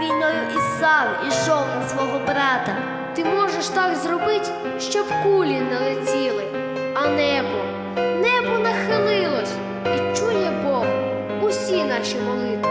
війною і сам ішов на свого брата. Ти можеш так зробити, щоб кулі не летіли, а небо, небо нахилилось і чує Бог усі наші молитви.